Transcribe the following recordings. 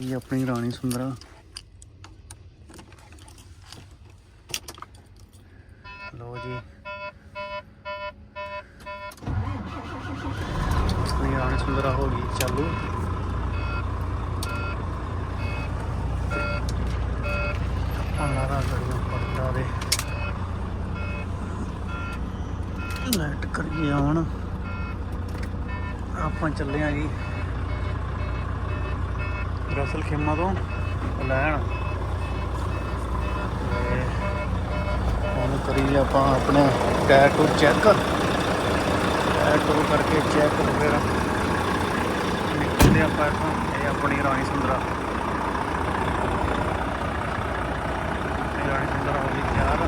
ਇਹ ਆਪਣੀ ਰਾਣੀ ਸੁੰਦਰਾ। ਲੋ ਜੀ। ਆਪਣੀ ਰਾਣੀ ਸੁੰਦਰਾ ਹੋ ਗਈ ਚਾਲੂ। ਅੰਨਾਰਾ ਗੜੀਆਂ ਪੜਦਾ ਦੇ ਲਾਈਟ ਕਰੀਏ ਹੁਣ। ਆਪਾਂ ਚੱਲੇ ਆ ਜੀ। ਰਸਲ ਖੇਮਾ ਤੋਂ, ਲੈਣ। ਤੇ ਹੁਣ ਕਰੀਏ ਆਪਾਂ ਆਪਣੇ ਟਾਇਰ ਟੂ ਚੈੱਕ ਟਾਇਰ ਟੂ ਕਰਕੇ ਚੈੱਕ ਫਿਰ ਨਿਕਲਦੇ ਆਪਾਂ ਇੱਥੋਂ, ਇਹ ਆਪਣੀ ਰਾਣੀ ਸੁੰਦਰਾ ਇਹ ਰਾਣੀ ਸੁੰਦਰਾ ਹੋ ਗਈ ਤਿਆਰ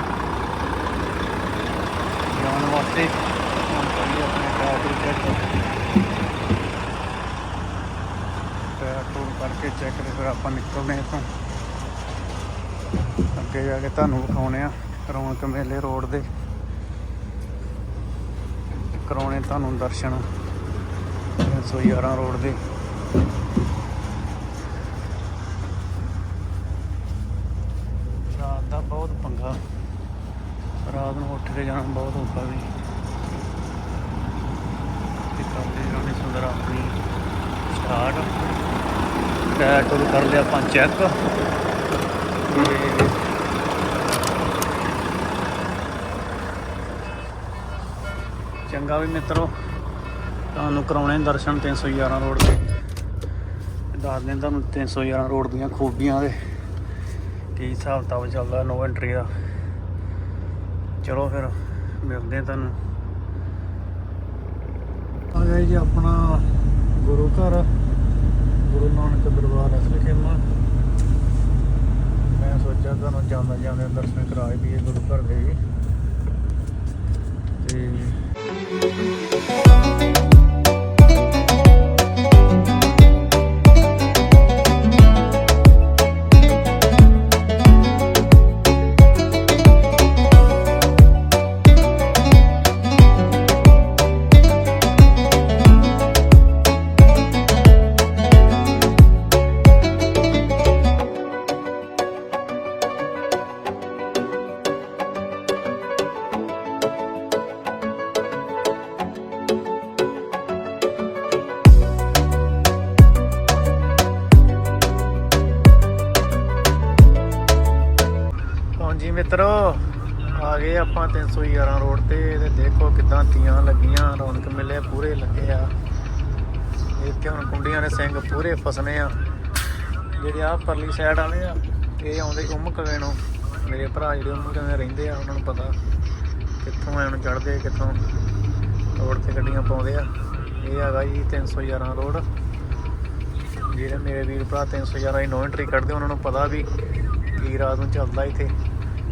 ਜਾਣ ਵਾਸਤੇ ਹੁਣ ਕਰੀਏ ਆਪਣੇ ਟਾਇਰ ਟੂ ਚੈੱਕ ਟਾਇਰ ਟੂਰ ਕਰਕੇ ਚੈੱਕ ਤੇ ਫਿਰ ਆਪਾਂ ਨਿਕਲਦੇ ਹਾਂ ਇੱਥੋਂ। ਅੱਗੇ ਜਾ ਕੇ ਤੁਹਾਨੂੰ ਵਿਖਾਉਣੇ ਆ ਰੌਣਕ ਮੇਲੇ ਰੋਡ ਦੇ। ਕਰਾਉਣੇ ਤੁਹਾਨੂੰ ਦਰਸ਼ਨ। 311 ਰੋਡ ਦੇ ਬਹੁਤ ਪੰਗਾ ਰਾਤ ਨੂੰ ਉੱਠ ਕੇ ਜਾਣਾ ਬਹੁਤ ਔਖਾ ਵੀ ਤੇ ਕਰਦੇ ਜਾਣੇ ਸੁੰਦਰ ਆਪਣੀ ਸਟਾਰਟ ਟਾਇਰ ਟੂਰ ਕਰ ਲਿਆ ਆਪਾਂ ਚੈੱਕ ਤੇ ਚੰਗਾ ਵੀ ਮਿੱਤਰੋ, ਤੁਹਾਨੂੰ ਕਰਾਉਣੇ ਦਰਸ਼ਨ 311 ਰੋਡ ਤੇ ਦੱਸ ਦਿਨ ਤੁਹਾਨੂੰ 311 ਰੋਡ ਦੀਆਂ ਖੂਬੀਆਂ ਦੇ, ਕੀ ਹਿਸਾਬ ਕਿਤਾਬ ਚੱਲਦਾ ਨੋ ਐਂਟਰੀ ਦਾ। ਚਲੋ ਫਿਰ, ਮਿਲਦੇ ਹਾਂ ਤੁਹਾਨੂੰ। ਆ ਗਿਆ ਜੀ ਆਪਣਾ ਗੁਰੂ ਘਰ। ਗੁਰੂ ਨਾਨਕ ਦਰਬਾਰ ਅਸਲ ਖੇਮਾ। ਮੈਂ ਸੋਚਿਆ ਤੁਹਾਨੂੰ ਜਾਂਦਾ ਜਾਂਦੇ ਦਰਸ਼ਨ ਕਰਾਏ ਵੀ ਦਈਏ ਗੁਰੂ ਘਰ ਦੇ ਵੀ। ਤੇ ਇੱਥੇ ਹੁਣ ਕੁੰਡੀਆਂ ਦੇ ਸਿੰਘ ਪੂਰੇ ਫਸਨੇ ਆ। ਜਿਹੜੇ ਆ ਪਰਲੀ ਸਾਈਡ ਵਾਲੇ ਆ, ਇਹ ਆਉਂਦੇ ਗੁੰਮ ਉਮਕ ਨੂੰ ਮੇਰੇ ਭਰਾ ਜਿਹੜੇ ਉਮਕ ਕਿਵੇਂ ਰਹਿੰਦੇ ਆ, ਉਹਨਾਂ ਨੂੰ ਪਤਾ ਕਿੱਥੋਂ ਐਨ ਚੜਦੇ ਕਿੱਥੋਂ ਰੋਡ ਤੇ ਗੱਡੀਆਂ ਪਾਉਂਦੇ ਆ। ਇਹ ਹੈਗਾ ਜੀ 311 ਰੋਡ। ਜਿਹੜੇ ਮੇਰੇ ਵੀਰ ਭਰਾ 311 ਦੀ ਨੋ ਐਂਟਰੀ ਕੱਢਦੇ, ਉਹਨਾਂ ਨੂੰ ਪਤਾ ਵੀ ਕੀ ਰਾਤ ਨੂੰ ਚੱਲਦਾ ਇੱਥੇ।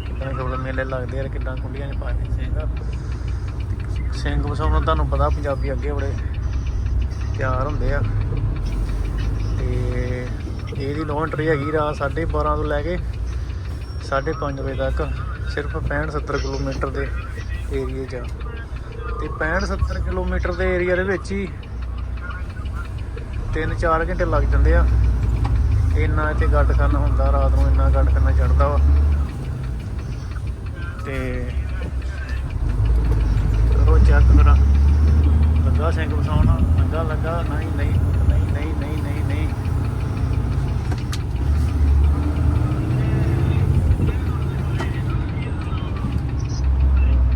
ਕਿੰਨੇ ਖੋਲ ਮੇਲੇ ਲੱਗਦੇ ਆ ਕਿੰਨਾ ਕੁੰਡੀਆਂ ਨੇ ਪਾਏ ਸਿੰਘ ਸਿੰਘ ਵਸਾਉਣ ਤੁਹਾਨੂੰ ਪਤਾ, ਪੰਜਾਬੀ ਅੱਗੇ ਬੜੇ ਤਿਆਰ ਹੁੰਦੇ ਆ। ਤੇ ਇਹਦੀ ਨੋ ਐਂਟਰੀ ਹੈਗੀ ਰਾਤ 12:30 ਤੋਂ ਲੈ ਕੇ 5:30 ਵਜੇ ਤੱਕ, ਸਿਰਫ 65 70 ਕਿਲੋਮੀਟਰ ਦੇ ਏਰੀਏ 'ਚ ਆ। ਤੇ 65 70 ਕਿਲੋਮੀਟਰ ਦੇ ਏਰੀਆ ਦੇ ਵਿੱਚ ਹੀ 3-4 ਘੰਟੇ ਲੱਗ ਜਾਂਦੇ ਆ। ਇੰਨਾ ਇੱਥੇ ਗੱਡ ਕਰਨਾ ਹੁੰਦਾ, ਰਾਤ ਨੂੰ ਇੰਨਾ ਗੱਡ ਕਰਨਾ ਚੜਦਾ ਵਾ। ਤੇ ਕਰੋ ਚੈੱਕ ਕਰਾ। ਲੱਗਾ ਸਿੰਘ ਵਸਾਉਣਾ ਲੱਗਾ ਲੱਗਾ, ਨਹੀਂ ਨਹੀਂ ਨਹੀਂ ਨਹੀਂ ਨਹੀਂ ਨਹੀਂ ਨਹੀਂ।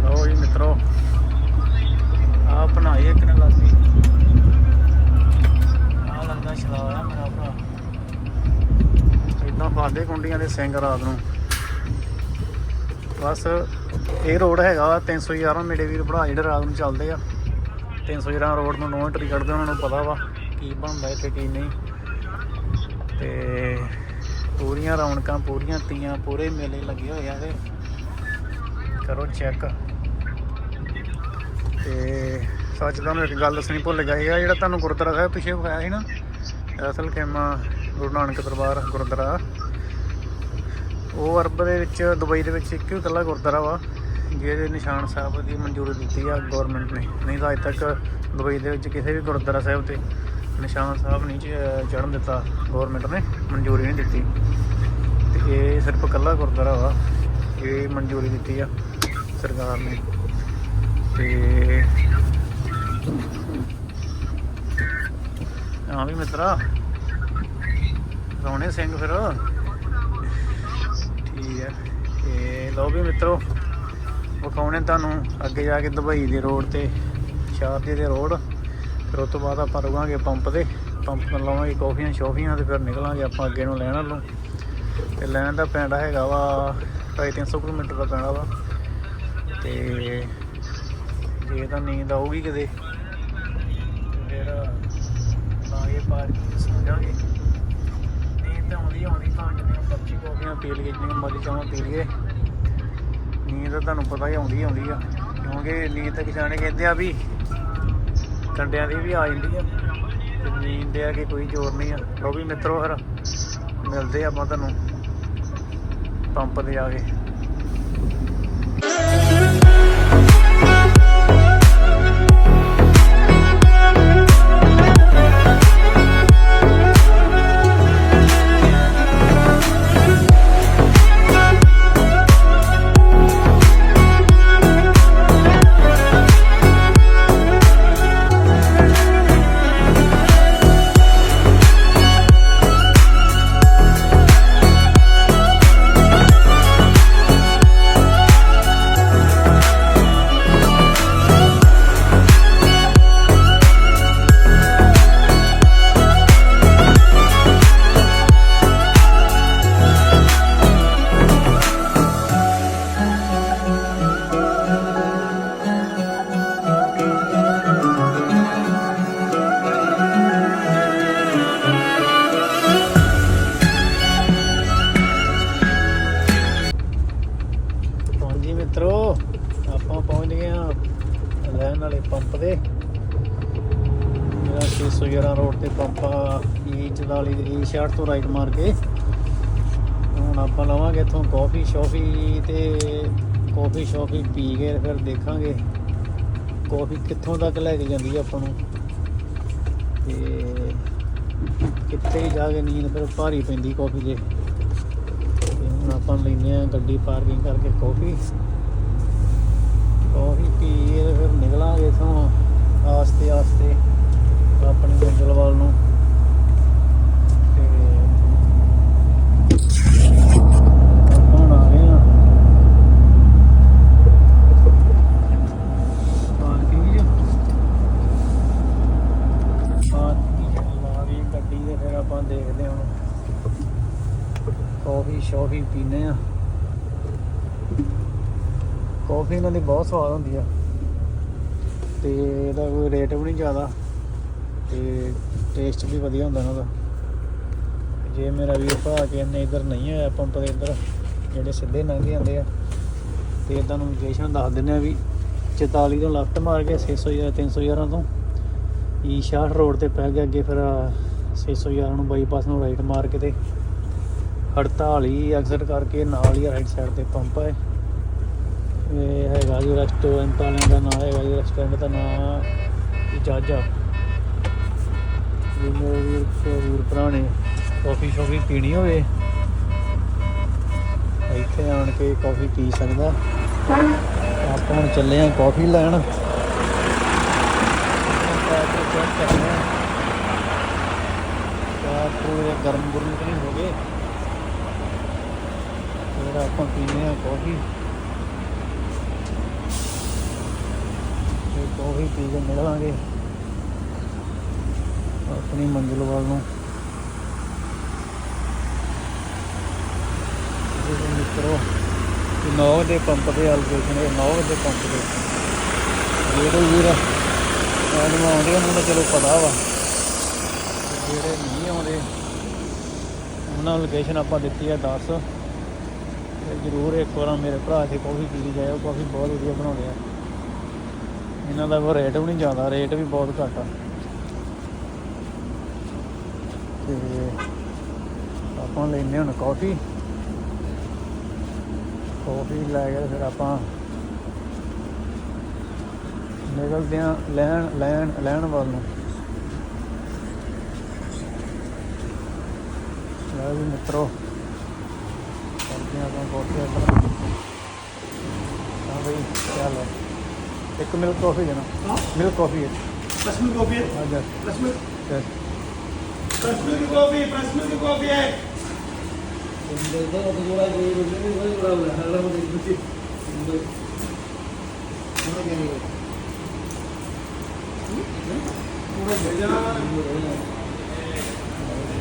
ਲਓ ਜੀ ਮਿੱਤਰੋ ਆ ਬਣਾਈ ਇੱਕ ਨੇ ਲਾਤੀ। ਆ ਲੰਗਾ ਛਲਾਇਆ ਮੇਰਾ ਭਰਾ। ਇਦਾਂ ਫਾਦੇ ਕੁੰਡੀਆਂ ਦੇ ਸਿੰਘ ਰਾਤ ਨੂੰ। ਬਸ ਇਹ ਰੋਡ ਹੈਗਾ ਵਾ 311 ਮੇਰੇ ਵੀਰ ਭਰਾ ਜਿਹੜੇ ਰਾਤ ਨੂੰ ਚੱਲਦੇ ਆ। 311 ਰੋਡ ਨੂੰ ਨੋ ਐਂਟਰੀ ਕੱਢਦੇ ਉਹਨਾਂ ਨੂੰ ਪਤਾ ਵਾ ਕੀ ਬਣਦਾ ਇੱਥੇ, ਕੀ ਨਹੀਂ। ਤੇ ਪੂਰੀਆਂ ਰੌਣਕਾਂ, ਪੂਰੀਆਂ ਤੀਆਂ, ਪੂਰੇ ਮੇਲੇ ਲੱਗੇ ਹੋਏ ਆ ਤੇ ਕਰੋ ਚੈੱਕ ਤੇ ਸੱਚ ਤੁਹਾਨੂੰ ਇੱਕ ਗੱਲ ਦੱਸਣੀ ਭੁੱਲ ਗਈ ਆ ਜਿਹੜਾ ਤੁਹਾਨੂੰ ਗੁਰਦੁਆਰਾ ਸਾਹਿਬ ਪਿੱਛੇ ਹੋਇਆ ਸੀ ਨਾ ਅਸਲ ਖੇਮਾ ਗੁਰੂ ਨਾਨਕ ਦਰਬਾਰ ਗੁਰਦੁਆਰਾ। ਉਹ ਅਰਬ ਦੇ ਵਿੱਚ, ਦੁਬਈ ਦੇ ਵਿੱਚ ਇੱਕ ਇਕੱਲਾ ਗੁਰਦੁਆਰਾ ਵਾ। ਜਿਹਦੇ ਨਿਸ਼ਾਨ ਸਾਹਿਬ ਦੀ ਮਨਜ਼ੂਰੀ ਦਿੱਤੀ ਆ ਗਵਰਨਮੈਂਟ ਨੇ, ਨਹੀਂ ਤਾਂ ਅਜੇ ਤੱਕ ਦੁਬਈ ਦੇ ਵਿੱਚ ਕਿਸੇ ਵੀ ਗੁਰਦੁਆਰਾ ਸਾਹਿਬ ਤੇ ਨਿਸ਼ਾਨ ਸਾਹਿਬ ਨਹੀਂ ਚੜਨ ਦਿੱਤਾ ਗਵਰਨਮੈਂਟ ਨੇ ਮਨਜ਼ੂਰੀ ਨਹੀਂ ਦਿੱਤੀ। ਤੇ ਇਹ ਸਿਰਫ ਇਕੱਲਾ ਗੁਰਦੁਆਰਾ ਵਾ, ਇਹ ਮਨਜ਼ੂਰੀ ਦਿੱਤੀ ਆ ਸਰਕਾਰ ਨੇ। ਤੇ ਹਾਂ ਵੀ ਮਿੱਤਰਾ, ਰੋਣੇ ਸਿੰਘ ਫਿਰ। ਠੀਕ ਹੈ, ਤੇ ਲਓ ਵੀ ਮਿੱਤਰੋ। ਵਿਖਾਉਣੇ ਤੁਹਾਨੂੰ, ਅੱਗੇ ਜਾ ਕੇ ਦੁਬਈ ਦੇ ਰੋਡ ਤੇ, ਸ਼ਾਰਜੇ ਦੇ ਰੋਡ, ਫਿਰ ਉਸ ਤੋਂ ਬਾਅਦ ਆਪਾਂ ਰੁਕਾਂਗੇ ਪੰਪ ਤੇ, ਪੰਪ ਤੋਂ ਲਾਵਾਂਗੇ ਕੌਫੀਆਂ, ਸ਼ੋਫੀਆਂ ਤੇ ਫਿਰ ਨਿਕਲਾਂਗੇ ਆਪਾਂ ਅੱਗੇ ਨੂੰ ਲੈਣ ਵੱਲੋਂ। ਤੇ ਲੈਣ ਦਾ ਪੈਂਡਾ ਹੈਗਾ ਵਾ 250 ਕਿਲੋਮੀਟਰ ਦਾ ਪੈਂਡਾ ਵਾ। ਤੇ ਜੇ ਤਾਂ ਨੀਂਦ ਆਊਗੀ ਕਿਤੇ ਫਿਰ ਤਾਂ ਇਹ ਪਾਰਕਿੰਗ ਸੌ ਨੀਂਦ ਤਾਂ ਆਉਂਦੀ ਆਉਂਦੀ ਤਾਂ ਜਿੰਨੀਆਂ ਮਰਜ਼ੀ ਕੌਫੀਆਂ ਪੀ ਲਈਏ, ਜਿੰਨੀਆਂ ਮਰਜ਼ੀ ਚਾਹਾਂ ਪੀ ਲਈਏ। ਨੀਂਦ ਤਾਂ ਤੁਹਾਨੂੰ ਪਤਾ ਹੀ ਆਉਂਦੀ ਆਉਂਦੀ ਆ। ਕਿਉਂਕਿ ਨੀਂਦ ਤਾਂ ਕਿਸਾਨੇ ਕਹਿੰਦੇ ਆ ਵੀ ਕੰਡਿਆਂ ਦੀ ਵੀ ਆ ਜਾਂਦੀ ਆ। ਤੇ ਨੀਂਦ ਦੇ ਆ ਕਿ ਕੋਈ ਜ਼ੋਰ ਨਹੀਂ ਆ। ਲੋ ਵੀ ਮਿੱਤਰੋ ਫਿਰ, ਮਿਲਦੇ ਆਪਾਂ ਤੁਹਾਨੂੰ ਪੰਪ ਤੇ ਆ ਕੇ। ਤੋਂ ਰਾਈਟ ਮਾਰ ਕੇ। ਹੁਣ ਆਪਾਂ ਲਵਾਂਗੇ ਇੱਥੋਂ ਕਾਫੀ ਸ਼ੋਫੀ ਤੇ ਕਾਫੀ ਸ਼ੋਫੀ ਪੀ ਕੇ ਫਿਰ ਦੇਖਾਂਗੇ ਕਾਫੀ ਕਿੱਥੋਂ ਤੱਕ ਲੈ ਕੇ ਜਾਂਦੀ ਆ ਆਪਾਂ ਨੂੰ। ਤੇ ਕਿੱਥੇ ਜਾ ਕੇ ਨੀਂਦ ਫਿਰ ਭਾਰੀ ਪੈਂਦੀ ਕਾਫੀ ਦੇ ਤੇ ਹੁਣ ਆਪਾਂ ਲੈਨੇ ਆ ਗੱਡੀ ਪਾਰਕਿੰਗ ਕਰਕੇ ਕਾਫੀ ਕਾਫੀ ਪੀ ਕੇ ਫਿਰ ਨਿਕਲਾਂਗੇ ਇਥੋਂ ਆਸਤੇ ਆਸਤੇ ਆਪਣੀ ਮੰਜ਼ਿਲ ਵੱਲ ਨੂੰ ਤੇ ਆਪਾਂ ਹੁਣ ਆ ਗਏ ਆ ਪਾਰਕਿੰਗ ਪਾਰਕਿੰਗ ਲਾ ਵੀ ਗੱਡੀ ਤੇ ਫਿਰ ਆਪਾਂ ਦੇਖਦੇ ਹਾਂ ਹੁਣ ਕਾਫੀ ਸ਼ਾਫੀ ਪੀਨੇ ਆ। ਕਾਫੀ ਇਹਨਾਂ ਦੀ ਬਹੁਤ ਸਵਾਦ ਹੁੰਦੀ ਆ। ਤੇ ਇਹਦਾ ਕੋਈ ਰੇਟ ਵੀ ਨਹੀਂ ਜ਼ਿਆਦਾ। ਤੇ ਟੇਸਟ ਵੀ ਵਧੀਆ ਹੁੰਦਾ ਇਹਨਾਂ ਦਾ। ਜੇ ਮੇਰਾ ਵੀਰ ਭਰਾ ਕੇ ਇਹਨੇ ਇਧਰ ਨਹੀਂ ਆਇਆ ਪੰਪ ਦੇ ਇੱਧਰ ਜਿਹੜੇ ਸਿੱਧੇ ਲੰਘੇ ਜਾਂਦੇ ਆ, ਤੇ ਇਦਾਂ ਨੂੰ ਲੋਕੇਸ਼ਨ ਦੱਸ ਦਿੰਦੇ ਆ ਵੀ 44 ਤੋਂ ਲੈਫਟ ਮਾਰ ਕੇ 611 311 ਤੋਂ ਈ60 ਰੋਡ ਤੇ ਪੈ ਗਿਆ ਅੱਗੇ ਫਿਰ 611 ਨੂੰ ਬਾਈਪਾਸ ਨੂੰ ਰਾਈਟ ਮਾਰ ਕੇ ਤੇ ਹੜਤਾਲ ਹੀ ਐਗਜ਼ਿਟ ਕਰਕੇ ਨਾਲ ਹੀ ਰਾਈਟ ਸਾਈਡ ਤੇ ਪੰਪ ਹੈ। ਇਹ ਹੈਗਾ ਜੀ ਰੈਸਟੋਰੈਂਟ ਵਾਲਿਆਂ ਦਾ ਨਾਮ ਹੈਗਾ ਜੀ ਰੈਸਟੋਰੈਂਟ ਦਾ ਨਾਮ ਜਾਜਾ ਜੀ ਮੇਰੇ ਵੀਰ ਵੀਰ ਪੁਰਾਣੇ ਕਾਫੀ ਸ਼ੋਫੀ ਪੀਣੀ ਹੋਵੇ, ਇੱਥੇ ਆਣ ਕੇ ਕਾਫੀ ਪੀ ਸਕਦਾ। ਆਪਾਂ ਹੁਣ ਚੱਲੇ ਆਂ ਕਾਫੀ ਲੈਣ। ਚੈੱਕ ਪੂਰੇ ਗਰਮ ਗੁਰਮ ਤਾਂ ਨਹੀਂ ਹੋ ਗਏ ਫਿਰ ਆਪਾਂ ਪੀਨੇ ਆ ਕਾਫੀ ਤੇ ਕਾਫੀ ਪੀ ਕੇ ਮਿਲਾਂਗੇ ਆਪਣੀ ਮੰਜ਼ਿਲ ਵੱਲ ਨੂੰ। ਜਿਹੜੇ ਮਿੱਤਰੋ ਨੌ ਦੇ ਪੰਪ ਦੇ ਲੋਕੇਸ਼ਨ ਇਹ ਨੌ ਦੇ ਪੰਪ ਦੇ। ਜਿਹੜੇ ਵੀਰ ਆਉਣ ਆਉਂਦੇ ਉਹਨਾਂ ਨੂੰ ਚਲੋ ਪਤਾ ਵਾ। ਜਿਹੜੇ ਨਹੀਂ ਆਉਂਦੇ, ਉਹਨਾਂ ਲੋਕੇਸ਼ਨ ਆਪਾਂ ਦਿੱਤੀ ਆ 10 ਜ਼ਰੂਰ ਇੱਕ ਵਾਰ ਮੇਰੇ ਭਰਾ ਦੇ ਕਾਫੀ ਪੀਣੀ ਜਾਇਓ ਕਾਫੀ ਬਹੁਤ ਵਧੀਆ ਬਣਾਉਂਦੇ ਆ। ਇਹਨਾਂ ਦਾ ਕੋਈ ਰੇਟ ਵੀ ਨਹੀਂ ਜ਼ਿਆਦਾ ਰੇਟ ਵੀ ਬਹੁਤ ਘੱਟ ਆ। ਤੇ ਆਪਾਂ ਲੈਨੇ ਹੁਣ ਕਾਫੀ ਕਾਫੀ ਲੈ ਕੇ ਫਿਰ ਆਪਾਂ ਨਿਕਲਦੇ ਆ ਲੈਣ ਲੈਣ ਲੈਣ ਵੱਲ ਨੂੰ। ਲੈ ਵੀ ਮਿੱਤਰੋ। ਕੋਫੀ ਅੰਦਰ ਹਾਂ ਬਈ ਚੱਲ ਇੱਕ ਮਿਲਕ ਕਾਫੀ ਦੇਣਾ हाँ ਮਿਲਕ ਕਾਫੀ ਹੈ रसमिल कॉफी है ਆ ਜਾ रसमिल ਚੱਲ रसमिल की कॉफी रसमिल की कॉफी है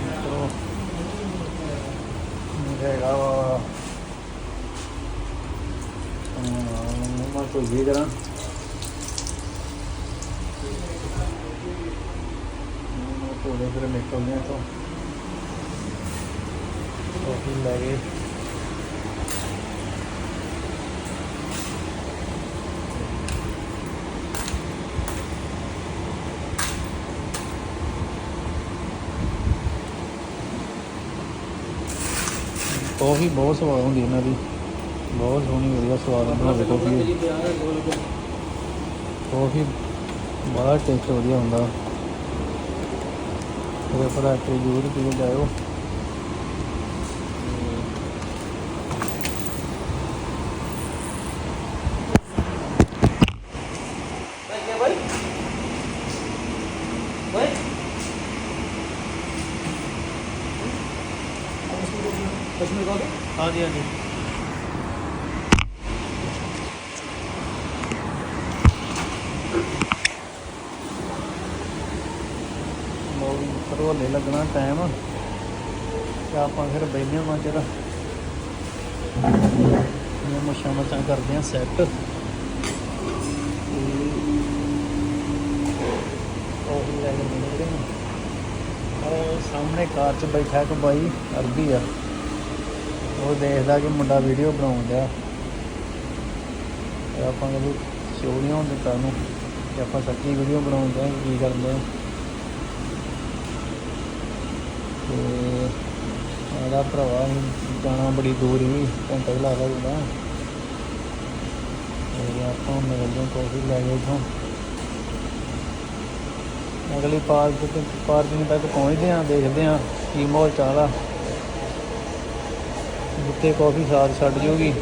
ਮਿੱਤਰੋ ਹੈਗਾ ਵਾ ਮੈਂ ਕੋਈ ਵੀ ਥੋੜੇ ਫਿਰ ਨਿਕਲਦੇ ਆ ਤੋਂ ਕਾਫੀ ਲੈ ਗਏ। ਕਾਫੀ ਬਹੁਤ ਸਵਾਦ ਹੁੰਦੀ ਇਹਨਾਂ ਦੀ। ਬਹੁਤ ਸੋਹਣੀ ਵਧੀਆ ਸਵਾਦ ਬਣਾਉਂਦੇ ਕਾਫੀ ਦੀ। ਕਾਫੀ ਬੜਾ ਟੇਸਟ ਵਧੀਆ ਹੁੰਦਾ ਉਹਦੇ ਪਰ ਆ ਕੇ ਜ਼ਰੂਰ ਪੀ ਕੇ ਜਾਇਓ रसमिल कॉफी ਹਾਂਜੀ ਹਾਂਜੀ ਟਾਈਮ ਤੇ ਆਪਾਂ ਫਿਰ ਬੈਠੇ ਹਾਂ ਚਿਰ ਇਹ ਮਸ਼ਾ ਮਚਾਂ ਕਰਦੇ ਹਾਂ ਸੈੱਟ ਉਹ ਸਾਹਮਣੇ ਕਾਰ 'ਚ ਬੈਠਾ ਇੱਕ ਬਾਈ ਅਰਬੀ ਆ। ਉਹ ਦੇਖਦਾ ਕਿ ਮੁੰਡਾ ਵੀਡੀਓ ਬਣਾਉਣ ਡਿਆ। ਆਪਾਂ ਕਹਿੰਦੇ ਸ਼ੋਅ ਨਹੀਂ ਹੋਣ ਦਿੱਤਾ ਉਹਨੂੰ। ਕਿ ਆਪਾਂ ਸੱਚੀ ਵੀਡੀਓ ਬਣਾਉਣ ਡਿਆ, ਕੀ ਕਰਦੇ ਆ ਤੇ ਇਹਦਾ ਭਰਾਵਾ ਜਾਣਾ ਬੜੀ ਦੂਰ ਹੀ, ਘੰਟਾ ਹੀ ਲੱਗਦਾ। ਹੁੰਦਾ ਤੇ ਆਪਾਂ ਹੁਣ ਮਿਲਦੇ ਹਾਂ ਲੈ ਗਏ ਇੱਥੋਂ ਅਗਲੀ ਪਾਰਕ ਤੇ, ਪਾਰਕਿੰਗ ਤੱਕ ਪਹੁੰਚਦੇ ਹਾਂ, ਦੇਖਦੇ ਹਾਂ ਕੀ ਮਾਹੌਲ ਚੱਲਦਾ ਜਿੱਥੇ ਕਾਫੀ ਸਾਥ ਛੱਡ ਜੂਗੀ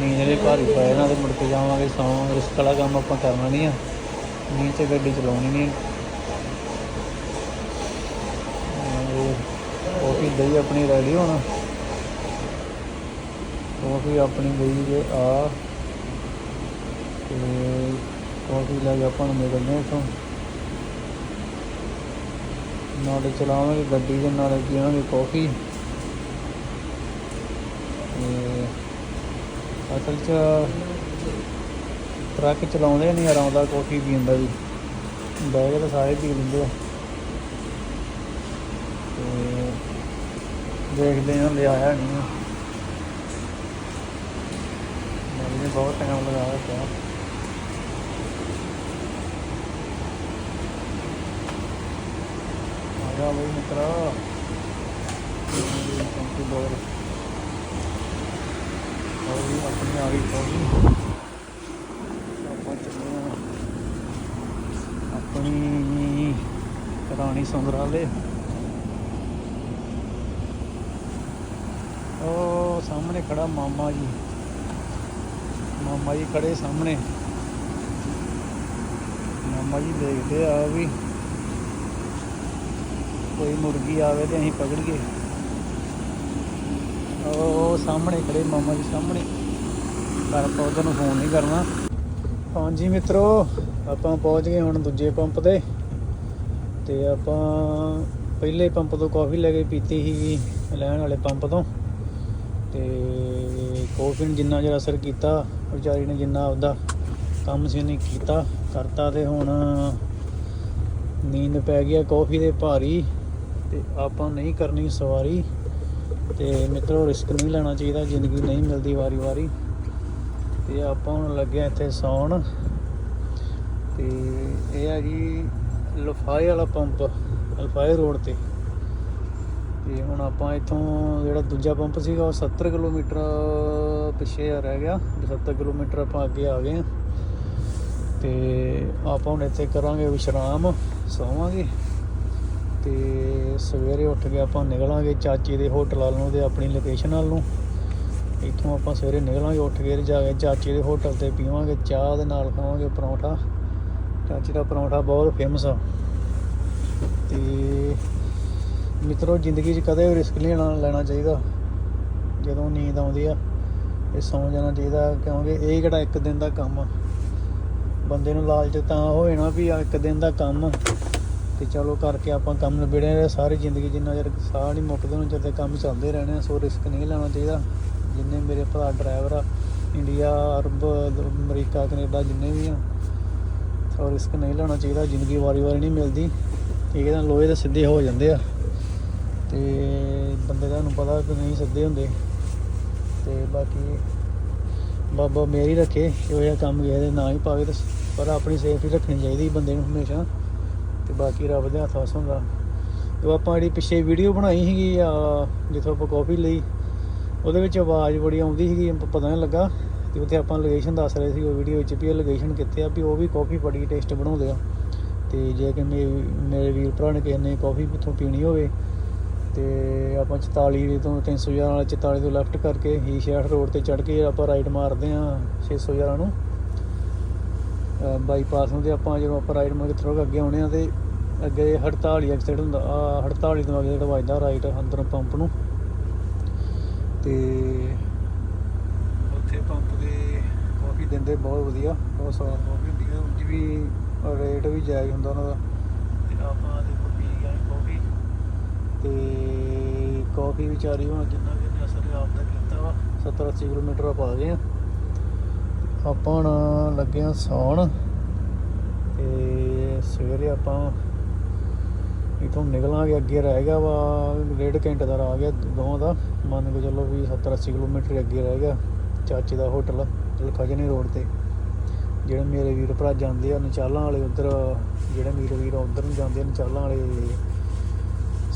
ਨੀਂਦ ਦੇ ਭਾਰੀ ਪਏ ਨਾਲ ਤੇ ਮੁੜ ਕੇ ਜਾਵਾਂਗੇ ਸੌਂ ਰਿਸਕ ਵਾਲਾ ਕੰਮ ਆਪਾਂ ਕਰਨਾ ਨਹੀਂ ਆ। ਨੀਂਦ 'ਚ ਗੱਡੀ ਚਲਾਉਣੀ ਨਹੀਂ ਗਈ ਆਪਣੀ ਰੈਡੀ ਹੋਣਾ। ਕਾਫੀ ਆਪਣੀ ਗਈ ਜੇ ਆ। ਤੇ ਕਾਫੀ ਲੈ ਆਪਾਂ ਨੂੰ ਮਿਲਦੇ ਹਾਂ ਨਾਲੇ ਚਲਾਵਾਂਗੇ ਗੱਡੀ ਦੇ ਨਾਲੇ ਪੀਵਾਂਗੇ ਕਾਫੀ ਅਸਲ 'ਚ ਟਰੱਕ ਚਲਾਉਂਦੇ ਨਹੀਂ ਆਰਾਮਦਾ ਕਾਫੀ ਪੀਣ ਦਾ ਵੀ। ਬੈਗ ਤਾਂ ਸਾਰੇ ਪੀ ਲੈਂਦੇ ਆ ਤੇ ਦੇਖਦੇ ਹਾਂ, ਲਿਆਇਆ ਨਹੀਂ ਮੈਨੇ ਬਹੁਤ ਟਾਈਮ ਲਗਾਇਆ ਪਿਆ ਆਇਆ ਬਈ ਮਿੱਤਰਾ। ਆਪਣੀ ਆ ਗਈ ਸੰਗਰਾਲੇ ਉਹ ਸਾਹਮਣੇ ਖੜਾ ਮਾਮਾ ਜੀ। ਮਾਮਾ ਜੀ ਖੜੇ ਸਾਹਮਣੇ। ਮਾਮਾ ਜੀ ਦੇਖਦੇ ਆ ਵੀ ਕੋਈ ਮੁਰਗੀ ਆਵੇ ਤੇ ਅਸੀਂ ਪਕੜ ਗਏ ਉਹ ਸਾਹਮਣੇ ਖੜੇ ਮਾਮਾ ਜੀ ਸਾਹਮਣੇ। ਪਰ ਆਪਾਂ ਉਧਰ ਨੂੰ ਫੋਨ ਨਹੀਂ ਕਰਨਾ। ਹਾਂਜੀ ਮਿੱਤਰੋ, ਆਪਾਂ ਪਹੁੰਚ ਗਏ ਹੁਣ ਦੂਜੇ ਪੰਪ ਤੇ। ਤੇ ਆਪਾਂ ਪਹਿਲੇ ਪੰਪ ਤੋਂ ਕਾਫੀ ਲੈ ਕੇ ਪੀਤੀ ਸੀਗੀ, ਲੈਣ ਵਾਲੇ ਪੰਪ ਤੋਂ। ਤੇ ਕਾਫੀ ਨੇ ਜਿੰਨਾ ਜਿਹੜਾ ਅਸਰ ਕੀਤਾ, ਵਿਚਾਰੀ ਨੇ ਜਿੰਨਾ ਆਪਦਾ ਕੰਮ ਸੀ ਉਹਨੇ ਕੀਤਾ, ਕਰਤਾ ਤੇ ਹੁਣ ਨੀਂਦ ਪੈ ਗਈ ਆ, ਕਾਫੀ ਦੇ ਭਾਰੀ ਤੇ ਆਪਾਂ ਨਹੀਂ ਕਰਨੀ ਸਵਾਰੀ ਤੇ ਮਿੱਤਰੋ ਰਿਸਕ ਨਹੀਂ ਲੈਣਾ ਚਾਹੀਦਾ, ਜ਼ਿੰਦਗੀ ਨਹੀਂ ਮਿਲਦੀ ਵਾਰੀ-ਵਾਰੀ ਤੇ ਆਪਾਂ ਹੁਣ ਲੱਗਿਆ ਇੱਥੇ ਸੌਣ ਤੇ ਇਹ ਹੈ ਜੀ ਲਫਾਏ ਵਾਲਾ ਪੰਪ, ਲਫਾਏ ਰੋਡ ਤੇ। ਤੇ ਹੁਣ ਆਪਾਂ ਇੱਥੋਂ ਜਿਹੜਾ ਦੂਜਾ ਪੰਪ ਸੀਗਾ ਉਹ 70 ਕਿਲੋਮੀਟਰ ਪਿੱਛੇ ਰਹਿ ਗਿਆ 70 ਕਿਲੋਮੀਟਰ ਆਪਾਂ ਅੱਗੇ ਆ ਗਏ ਆ ਤੇ ਆਪਾਂ ਹੁਣ ਇੱਥੇ ਕਰਾਂਗੇ ਵਿਸ਼ਰਾਮ, ਸੌਵਾਂਗੇ। ਤੇ ਸਵੇਰੇ ਉੱਠ ਕੇ ਆਪਾਂ ਨਿਕਲਾਂਗੇ ਚਾਚੀ ਦੇ ਹੋਟਲ ਵੱਲ ਨੂੰ ਤੇ ਆਪਣੀ ਲੋਕੇਸ਼ਨ ਵੱਲ ਨੂੰ। ਇੱਥੋਂ ਆਪਾਂ ਸਵੇਰੇ ਨਿਕਲਾਂਗੇ, ਉੱਠ ਕੇ ਜਾ ਕੇ ਚਾਚੀ ਦੇ ਹੋਟਲ ਤੇ ਪੀਵਾਂਗੇ ਚਾਹ ਦੇ ਨਾਲ ਖਾਵਾਂਗੇ ਪਰੌਂਠਾ। ਚਾਚੀ ਦਾ ਪਰੌਂਠਾ ਬਹੁਤ ਫੇਮਸ ਆ। ਤੇ ਮਿੱਤਰੋ, ਜ਼ਿੰਦਗੀ 'ਚ ਕਦੇ ਵੀ ਰਿਸਕ ਨਹੀਂ ਲੈਣਾ ਲੈਣਾ ਚਾਹੀਦਾ। ਜਦੋਂ ਨੀਂਦ ਆਉਂਦੀ ਆ, ਇਹ ਸੌਂ ਜਾਣਾ ਚਾਹੀਦਾ, ਕਿਉਂਕਿ ਇਹ ਕਿਹੜਾ ਇੱਕ ਦਿਨ ਦਾ ਕੰਮ ਆ। ਬੰਦੇ ਨੂੰ ਲਾਲਚ ਤਾਂ ਹੋਏ ਨਾ ਵੀ ਆ ਇੱਕ ਦਿਨ ਦਾ ਕੰਮ। ਆ ਤੇ ਚਲੋ ਕਰਕੇ ਆਪਾਂ ਕੰਮ ਨਿਬੇੜੇ ਸਾਰੀ ਜ਼ਿੰਦਗੀ ਜਿੰਨਾ ਚਿਰ ਸਾਹ ਨਹੀਂ ਮੁੱਕਦੇ ਉਹਨਾਂ ਚਿਰ ਤੇ ਕੰਮ ਚੱਲਦੇ ਰਹਿਣੇ ਆ ਸੋ ਰਿਸਕ ਨਹੀਂ ਲੈਣਾ ਚਾਹੀਦਾ। ਜਿੰਨੇ ਮੇਰੇ ਭਰਾ ਡਰਾਈਵਰ ਆ ਇੰਡੀਆ ਅਰਬ ਅਮਰੀਕਾ ਕੈਨੇਡਾ ਜਿੰਨੇ ਵੀ ਆ, ਸੋ ਰਿਸਕ ਨਹੀਂ ਲੈਣਾ ਚਾਹੀਦਾ, ਜ਼ਿੰਦਗੀ ਵਾਰੀ ਵਾਰੀ ਨਹੀਂ ਮਿਲਦੀ। ਇਹ ਤਾਂ ਲੋਹੇ ਦੇ ਸਿੱਧੇ ਹੋ ਜਾਂਦੇ ਆ। ਤੇ ਬੰਦੇ ਦਾ ਨੂੰ ਪਤਾ ਕਿ ਨਹੀਂ ਸੱਦੇ ਹੁੰਦੇ। ਤੇ ਬਾਕੀ ਬਾਬਾ ਮੇਰੀ ਰੱਖੇ, ਇਹੋ ਜਿਹਾ ਕੰਮ ਗਿਆ ਦੇ ਨਾ ਹੀ ਪਾਵੇ ਤੇ ਪਰ ਆਪਣੀ ਸੇਫਟੀ ਰੱਖਣੀ ਚਾਹੀਦੀ ਬੰਦੇ ਨੂੰ ਹਮੇਸ਼ਾ। ਤੇ ਬਾਕੀ ਰੱਬ ਦੇ ਹੱਥ ਵਸ ਹੁੰਦਾ। ਜੋ ਆਪਾਂ ਜਿਹੜੀ ਪਿੱਛੇ ਵੀਡੀਓ ਬਣਾਈ ਸੀਗੀ, ਆ ਜਿੱਥੋਂ ਆਪਾਂ ਕਾਫੀ ਲਈ, ਉਹਦੇ ਵਿੱਚ ਆਵਾਜ਼ ਬੜੀ ਆਉਂਦੀ ਸੀਗੀ ਪਤਾ ਨਹੀਂ ਲੱਗਾ। ਤੇ ਉੱਥੇ ਆਪਾਂ ਲੋਕੇਸ਼ਨ ਦੱਸ ਰਹੇ ਸੀ, ਉਹ ਵੀਡੀਓ ਵਿੱਚ ਵੀ ਉਹ ਲੋਕੇਸ਼ਨ ਕਿੱਥੇ ਆ, ਵੀ ਉਹ ਵੀ ਕਾਫੀ ਬੜੀ ਟੇਸਟ ਬਣਾਉਂਦੇ ਆ। ਤੇ ਜੇ ਕਿ ਮੇ- ਮੇਰੇ ਵੀਰ ਭਰਾ ਨੇ ਕਿਸੇ ਨੇ ਕਾਫੀ ਉੱਥੋਂ ਪੀਣੀ ਹੋਵੇ ਤੇ ਆਪਾਂ 44 ਤੋਂ 311 ਵਾਲਾ 44 ਤੋਂ ਲੈਫਟ ਕਰਕੇ ਹੀ ਸ਼ਹਿਰ ਰੋਡ ਤੇ ਚੜ ਕੇ ਆਪਾਂ ਰਾਈਟ ਮਾਰਦੇ ਆ 611 ਨੂੰ। ਬਾਈਪਾਸ ਨੂੰ ਤੇ ਆਪਾਂ ਜਦੋਂ ਆਪਾਂ ਰਾਈਟ ਮਾਰ ਕੇ ਥੋੜਾ ਅੱਗੇ ਆਉਣੇ ਆ ਤੇ ਅੱਗੇ 48 ਐਕਸੀਡੈਂਟ ਹੁੰਦਾ, ਆ 48 ਤੋਂ ਅੱਗੇ ਜਿਹੜਾ ਵੱਜਦਾ ਰਾਈਟ ਅੰਦਰੋਂ ਪੰਪ ਨੂੰ। ਤੇ ਉੱਥੇ ਪੰਪ ਦੇ ਕਾਫੀ ਦਿੰਦੇ ਬਹੁਤ ਵਧੀਆ, ਬਹੁਤ ਸਵਾਦ ਕਾਫੀ ਹੁੰਦੀ ਹੈ ਉਂਝ ਵੀ ਰੇਟ ਵੀ ਜਾਇਜ਼ ਹੁੰਦਾ ਉਹਨਾਂ ਦਾ ਤੇ ਆਪਾਂ ਦੇਖੋ ਪੀ ਗਏ ਕਾਫੀ ਤੇ ਕਾਫੀ ਵਿਚਾਰੀ ਹੁਣ ਜਿੰਨਾ ਵੀ ਇਹਨੇ ਅਸਰ ਆਪ ਦਾ ਕੀਤਾ ਵਾ 70 80 ਕਿਲੋਮੀਟਰ ਆਪਾਂ ਆ ਗਏ ਆ। ਆਪਾਂ ਹੁਣ ਲੱਗੇ ਆ ਸੌਣ ਤੇ ਸਵੇਰੇ ਆਪਾਂ ਇਥੋਂ ਨਿਕਲਾਂਗੇ, ਅੱਗੇ ਰਹਿ ਗਿਆ ਵਾ, ਡੇਢ ਘੰਟੇ ਦਾ ਰਾਹ ਗਿਆ ਦੋਵਾਂ ਦਾ। ਮੰਨ ਕੇ ਚੱਲੋ ਵੀ 70 80 ਕਿਲੋਮੀਟਰ ਅੱਗੇ ਰਹਿ ਗਿਆ ਚਾਚੇ ਦਾ ਹੋਟਲ, ਲਖਜਨੀ ਰੋਡ ਤੇ। ਜਿਹੜੇ ਮੇਰੇ ਵੀਰ ਭਰਾ ਜਾਂਦੇ ਆ, ਨਚਾਲਾਂ ਵਾਲੇ ਉਧਰ, ਜਿਹੜੇ ਮੇਰੇ ਵੀਰ ਉਧਰ ਨੂੰ ਜਾਂਦੇ ਆ, ਨਚਾਲਾਂ ਵਾਲੇ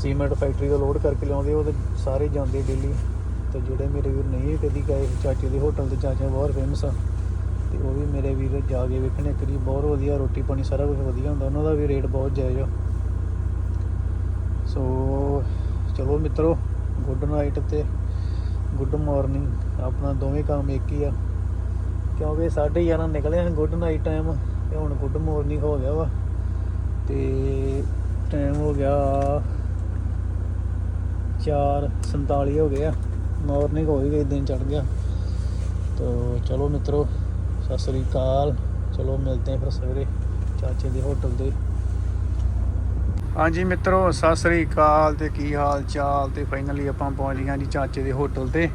ਸੀਮੈਂਟ ਫੈਕਟਰੀ ਤੋਂ ਲੋਡ ਕਰਕੇ ਲਿਆਉਂਦੇ, ਉਹ ਤੇ ਸਾਰੇ ਜਾਂਦੇ ਡੇਲੀ ਤੇ ਜਿਹੜੇ ਮੇਰੇ ਵੀਰ ਨਹੀਂ ਕਦੀ ਗਏ, ਚਾਚੇ ਦੇ ਹੋਟਲ ਤੇ ਚਾਚਾ ਬਹੁਤ ਫੇਮਸ ਆ। ਤੇ ਉਹ ਵੀ ਮੇਰੇ ਵੀਰ ਜਾ ਕੇ ਵੇਖਣੇ, ਇੱਕ ਜੀ ਬਹੁਤ ਵਧੀਆ ਰੋਟੀ ਪਾਣੀ ਸਾਰਾ ਕੁਝ ਵਧੀਆ ਹੁੰਦਾ, ਉਹਨਾਂ ਦਾ ਵੀ ਰੇਟ ਬਹੁਤ ਜਾਇਜ਼ ਆ। ਸੋ ਚਲੋ ਮਿੱਤਰੋ ਗੁੱਡ ਨਾਈਟ ਤੇ ਗੁੱਡ ਮਾਰਨਿੰਗ ਆਪਣਾ ਦੋਵੇਂ ਕੰਮ ਇੱਕ ਹੀ ਆ। ਕਿਉਂਕਿ 11:30 ਨਿਕਲੇ ਹਨ ਗੁੱਡ ਨਾਈਟ ਟਾਈਮ ਤੇ ਹੁਣ ਗੁੱਡ ਮਾਰਨਿੰਗ ਹੋ ਗਿਆ ਵਾ। ਤੇ ਟਾਈਮ ਹੋ ਗਿਆ 4:47 ਹੋ ਗਿਆ ਮਾਰਨਿੰਗ ਹੋ ਹੀ ਗਈ, ਦਿਨ ਚੜ ਗਿਆ। ਤੋ ਚਲੋ ਮਿੱਤਰੋ, ਸਤਿ ਸ੍ਰੀ ਅਕਾਲ। ਚਲੋ ਮਿਲਦੇ ਹਾਂ ਫਿਰ ਸਵੇਰੇ ਚਾਚੇ ਦੇ ਹੋਟਲ ਤੇ ਹਾਂਜੀ ਮਿੱਤਰੋ, ਸਤਿ ਸ੍ਰੀ ਅਕਾਲ ਤੇ ਕੀ ਹਾਲ ਚਾਲ ਤੇ ਫਾਈਨਲੀ ਆਪਾਂ ਪਹੁੰਚ ਗਏ ਹਾਂ ਜੀ ਚਾਚੇ ਦੇ ਹੋਟਲ ਤੇ।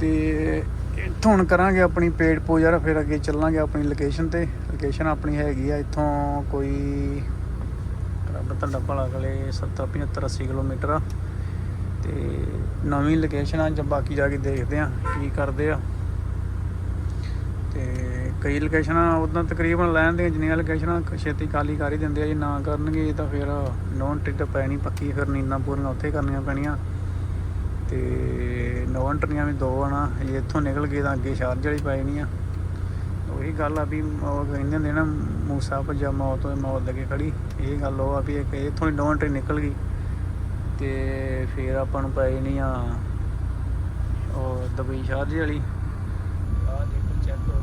ਤੇ ਇੱਥੋਂ ਹੁਣ ਕਰਾਂਗੇ ਆਪਣੀ ਪੇੜ ਪੂਜਾ ਫਿਰ ਅੱਗੇ ਚੱਲਾਂਗੇ ਆਪਣੀ ਲੋਕੇਸ਼ਨ ਤੇ। ਲੋਕੇਸ਼ਨ ਆਪਣੀ ਹੈਗੀ ਆ ਇੱਥੋਂ ਕੋਈ ਰੱਬ ਤੁਹਾਡਾ ਭਲਾ ਕਲੇ 70 75 80 ਕਿਲੋਮੀਟਰ ਆ। ਤੇ ਨਵੀਂ ਲੋਕੇਸ਼ਨ ਆ, ਜਾਂ ਬਾਕੀ ਜਾ ਕੇ ਦੇਖਦੇ ਆ, ਕੀ ਕਰਦੇ ਆ। ਤੇ ਕਈ ਲੋਕੇਸ਼ਨਾਂ ਉਦਾਂ ਤਕਰੀਬਨ ਲੈਣ ਦੀਆਂ ਜਿੰਨੀਆਂ ਲੋਕੇਸ਼ਨਾਂ ਛੇਤੀ ਕਾਲੀ ਕਰ ਹੀ ਦਿੰਦੇ ਆ, ਜੇ ਨਾ ਕਰਨਗੇ ਤਾਂ ਫਿਰ ਨੌਨ ਟਿਕਟ ਪੈਣੀ ਪੱਕੀ, ਫਿਰ ਨੀਂਦਾਂ ਪੂਰੀਆਂ ਉੱਥੇ ਕਰਨੀਆਂ ਪੈਣੀਆਂ। ਤੇ ਨੌਨ ਟਰੀਆਂ ਵੀ ਦੋ ਆਣਾ ਜੇ ਇੱਥੋਂ ਨਿਕਲ ਗਏ ਤਾਂ ਅੱਗੇ ਸ਼ਾਰਜ ਵਾਲੀ ਪੈ ਜਾਣੀ ਆ। ਉਹੀ ਗੱਲ ਆ ਵੀ ਉਹ ਕਹਿੰਦੇ ਹੁੰਦੇ ਨਾ ਮੂਸਾ ਭੱਜਾ ਮੌਤ ਹੋਏ ਮੌਤ ਲੱਗੇ ਖੜੀ। ਇਹ ਗੱਲ ਉਹ ਆ ਵੀ ਇੱਕ ਇੱਥੋਂ ਹੀ ਨੌਨ ਟਰੀ ਨਿਕਲ ਗਈ ਤੇ ਫਿਰ ਆਪਾਂ ਨੂੰ ਪੈ ਜਾਣੀ ਆ ਉਹ ਦੁਬਈ ਸ਼ਾਰਜ ਵਾਲੀ। ਆ ਦੇਖੋ ਚੈੱਕ ਕਰੋ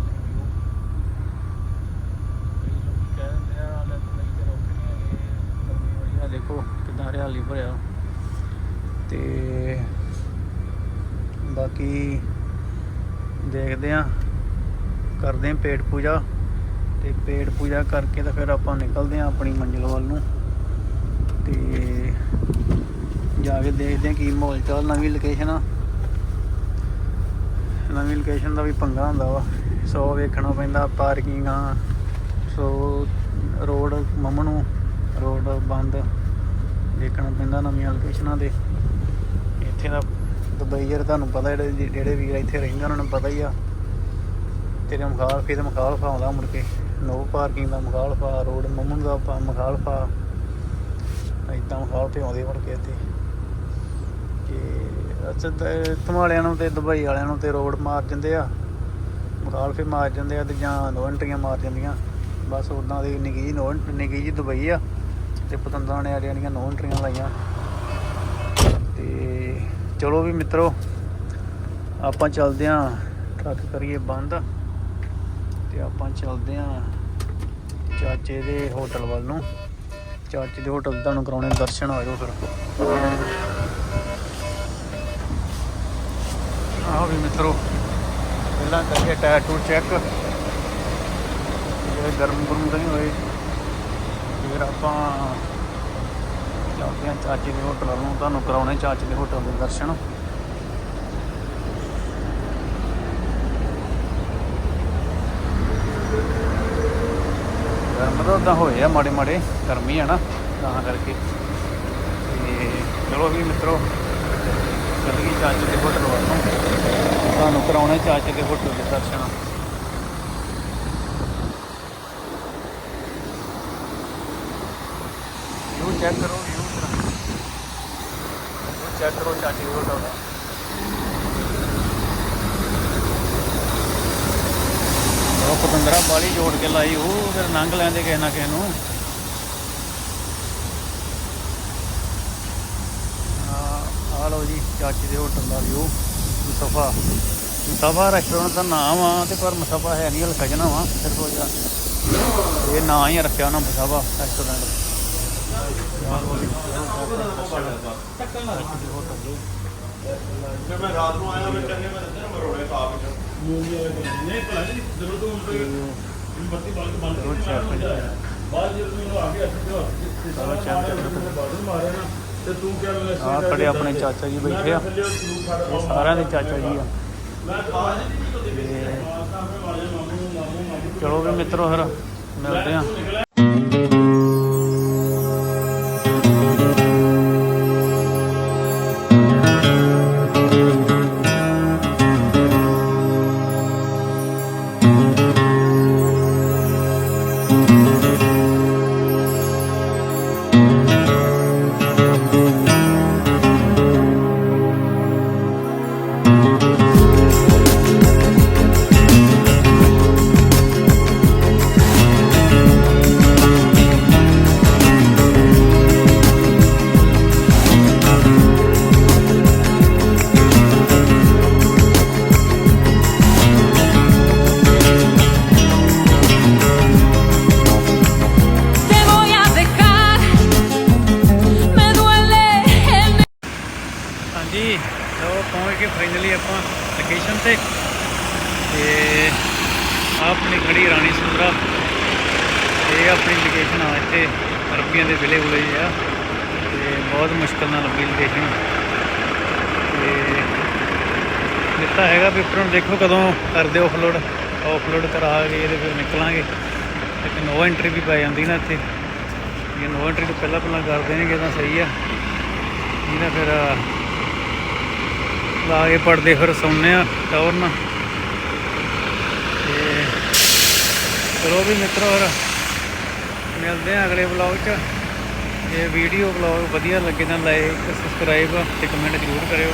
ਨਹੀਂ ਦੇਖੋ ਕਿਦਾਂ ਹਰਿਆਲੀ ਭਰਿਆ ਤੇ ਬਾਕੀ ਦੇਖਦੇ ਆ ਕਰਦੇ ਹਾਂ ਪੇਟ ਪੂਜਾ ਤੇ ਪੇਟ ਪੂਜਾ ਕਰਕੇ ਤਾਂ ਫਿਰ ਆਪਾਂ ਨਿਕਲਦੇ ਹਾਂ ਆਪਣੀ ਮੰਜ਼ਿਲ ਵੱਲ ਨੂੰ ਤੇ ਜਾ ਕੇ ਦੇਖਦੇ ਹਾਂ ਕੀ ਮਾਹੌਲ ਚਾਲ, ਨਵੀਂ ਲੋਕੇਸ਼ਨ ਆ। ਨਵੀਂ ਲੋਕੇਸ਼ਨ ਦਾ ਵੀ ਪੰਗਾ ਹੁੰਦਾ ਵਾ। ਸੋ ਵੇਖਣਾ ਪੈਂਦਾ ਪਾਰਕਿੰਗ ਆ, ਸੋ ਰੋਡ ਮਮ ਨੂੰ ਰੋਡ ਬੰਦ, ਦੇਖਣਾ ਪੈਂਦਾ ਨਵੀਆਂ ਲੋਕੇਸ਼ਨਾਂ ਦੇ ਇੱਥੇ ਦਾ ਦੁਬਈ ਯਾਰ ਤੁਹਾਨੂੰ ਪਤਾ ਜਿਹੜੇ ਜਿਹੜੇ ਵੀਰ ਇੱਥੇ ਰਹਿੰਦੇ ਉਹਨਾਂ ਨੂੰ ਪਤਾ ਹੀ ਆ। ਤੇਰੇ ਮੁਖਾਲਫੇ ਤੇ ਮੁਖਾਲਫਾ ਆਉਂਦਾ ਮੁੜ ਕੇ। ਨੋ ਪਾਰਕਿੰਗ ਦਾ ਮੁਖਾਲਫਾ ਰੋਡ ਮਮਨ ਦਾ ਪਾ- ਮੁਖਾਲਫਾ ਇਦਾਂ ਮੁਖਾਲਫੇ ਆਉਂਦੇ ਮੁੜ ਕੇ ਇੱਥੇ। ਕਿ ਅੱਛਾ, ਤੇ ਇੱਥੋਂ ਵਾਲਿਆਂ ਨੂੰ ਤੇ ਦੁਬਈ ਵਾਲਿਆਂ ਨੂੰ ਤੇ ਰੋਡ ਮਾਰ ਜਾਂਦੇ ਆ। ਮੁਖਾਲਫੇ ਮਾਰ ਜਾਂਦੇ ਆ ਤੇ ਜਾਂ ਨੋ ਐਂਟਰੀਆਂ ਮਾਰ ਜਾਂਦੀਆਂ। ਬਸ ਉਦਾਂ ਦੀ ਨਿੱਕੀ ਜੀ ਨੋ ਨਿੱਕੀ ਜੀ ਦੁਬਈ ਆ। ਤੇ ਪਤੰਦਰਾਂ ਨੇ ਆਰੀਆਂ ਦੀਆਂ ਨੋ ਐਂਟਰੀਆਂ ਲਾਈਆਂ। ਤੇ ਚਲੋ ਵੀ ਮਿੱਤਰੋ, ਆਪਾਂ ਚੱਲਦੇ ਆਂ। ਟਰੱਕ ਕਰੀਏ ਬੰਦ। ਤੇ ਆਪਾਂ ਚੱਲਦੇ ਆਂ ਚਾਚੇ ਦੇ ਹੋਟਲ ਵੱਲ ਨੂੰ। ਚਾਚੇ ਦੇ ਹੋਟਲ ਤੁਹਾਨੂੰ ਕਰਾਉਣੇ ਦਰਸ਼ਨ ਆਇਓ ਫਿਰ। ਆਹ ਵੀ ਮਿੱਤਰੋ, ਪਹਿਲਾਂ ਕਰੀਏ ਟਾਇਰ ਟੂ ਚੈੱਕ ਜਿਹੜੇ ਗਰਮ ਗਰਮ ਨਹੀਂ ਹੋਏ। ਫਿਰ ਆਪਾਂ ਚੱਲਦੇ ਹਾਂ ਚਾਚੇ ਦੇ ਹੋਟਲ ਨੂੰ। ਤੁਹਾਨੂੰ ਕਰਾਉਣੇ ਚਾਚੇ ਦੇ ਹੋਟਲ ਦੇ ਦਰਸ਼ਨ ਗਰਮ ਤਾਂ ਉਦਾਂ ਹੋਏ ਆ, ਮਾੜੇ ਮਾੜੇ ਗਰਮੀ ਆ ਨਾ, ਤਾਂ ਕਰਕੇ। ਤੇ ਚਲੋ ਵੀ ਮਿੱਤਰੋ, ਚੱਲੀਏ ਚਾਚੇ ਦੇ ਹੋਟਲ ਵੱਲ ਨੂੰ। ਤੁਹਾਨੂੰ ਕਰਾਉਣੇ ਚਾਚੇ ਦੇ ਹੋਟਲ ਦੇ ਦਰਸ਼ਨ। ਵਿਊ ਚੈੱਕ ਕਰੋ ਵਿਊ ਚੈੱਕ ਕਰੋ ਚਾਚੇ ਦੇ ਹੋਟਲ ਦਾ। ਰੁੱਖ ਦੰਦਰਾ ਬਾਲੀ ਜੋੜ ਕੇ ਲਾਈ ਉਹ ਫਿਰ ਨੰਗ ਲੈਂਦੇ ਕਿਸੇ ਨਾ ਕਿਸੇ ਨੂੰ। ਆ ਲਓ ਜੀ ਚਾਚੀ ਦੇ ਹੋਟਲ ਦਾ ਵਿਊ ਮੁਸਫਾ। ਮੁਸਫਾ ਰੈਸਟੋਰੈਂਟ ਦਾ ਨਾਮ ਆ ਤੇ ਪਰ ਮੁਸਫਾ ਹੈ ਨਹੀਂ ਹਲਕਾ ਜਨਾ ਵਾ ਸਿਰਫ ਹੋ ਜਾ। ਇਹ ਨਾਂ ਹੀ ਰੱਖਿਆ ਉਹਨਾਂ ਮੁਸਫਾ ਰੈਸਟੋਰੈਂਟ ਮੈਂ ਰਾਤ ਨੂੰ ਆਇਆ ਮੈਂ ਚੰਗੇ ਮੈਂ ਦੱਸਿਆ ਮਰੋੜੇ ਪਾ ਕੇ ਨਹੀਂ ਆਪਣੇ ਚਾਚਾ ਜੀ ਬੈਠੇ ਆ ਸਾਰਿਆਂ ਦੇ ਚਾਚਾ ਜੀ ਆ ਚਲੋ ਵੀ ਮਿੱਤਰੋ ਫਿਰ ਮਿਲਦੇ ਆ ਲੋਕੇਸ਼ਨ ਤੇ ਤੇ ਆਪਣੀ ਖੜੀ ਰਾਣੀ ਸੁੰਦਰਾ। ਇਹ ਆਪਣੀ ਲੋਕੇਸ਼ਨ ਆ ਇੱਥੇ, ਅਰਬੀਆਂ ਦੇ ਵਿਲੇ ਉਲੇ ਆ ਤੇ ਬਹੁਤ ਮੁਸ਼ਕਲ ਨਾਲ ਲੱਭੀ ਲੋਕੇਸ਼ਨ ਤੇ ਦਿੱਤਾ ਹੈਗਾ ਪੇਪਰ ਹੁਣ ਦੇਖੋ ਕਦੋਂ ਕਰਦੇ ਆਫਲੋਡ ਆਫਲੋਡ ਕਰਾ ਕੇ ਇਹਦੇ ਫਿਰ ਨਿਕਲਾਂਗੇ। ਇੱਕ ਨੋ ਐਂਟਰੀ ਵੀ ਪੈ ਜਾਂਦੀ ਨਾ ਇੱਥੇ। ਜੇ ਨੋ ਐਂਟਰੀ ਤੋਂ ਪਹਿਲਾਂ ਪਹਿਲਾਂ ਕਰ ਦੇਣਗੇ ਤਾਂ ਸਹੀ ਆ। ਨਹੀਂ ਤਾਂ ਫਿਰ ਲਾ ਕੇ ਪੜਦੇ ਫਿਰ ਸੌਂਦੇ ਆ ਟੌਰ ਨਾ ਤੇ ਚਲੋ ਵੀ ਮਿੱਤਰੋ ਫਿਰ ਮਿਲਦੇ ਆ ਅਗਲੇ ਵਲੌਗ 'ਚ। ਜੇ ਵੀਡੀਓ ਵਲੌਗ ਵਧੀਆ ਲੱਗੇ ਤਾਂ ਲਾਈਕ ਸਬਸਕ੍ਰਾਈਬ ਤੇ ਕਮੈਂਟ ਜ਼ਰੂਰ ਕਰਿਓ।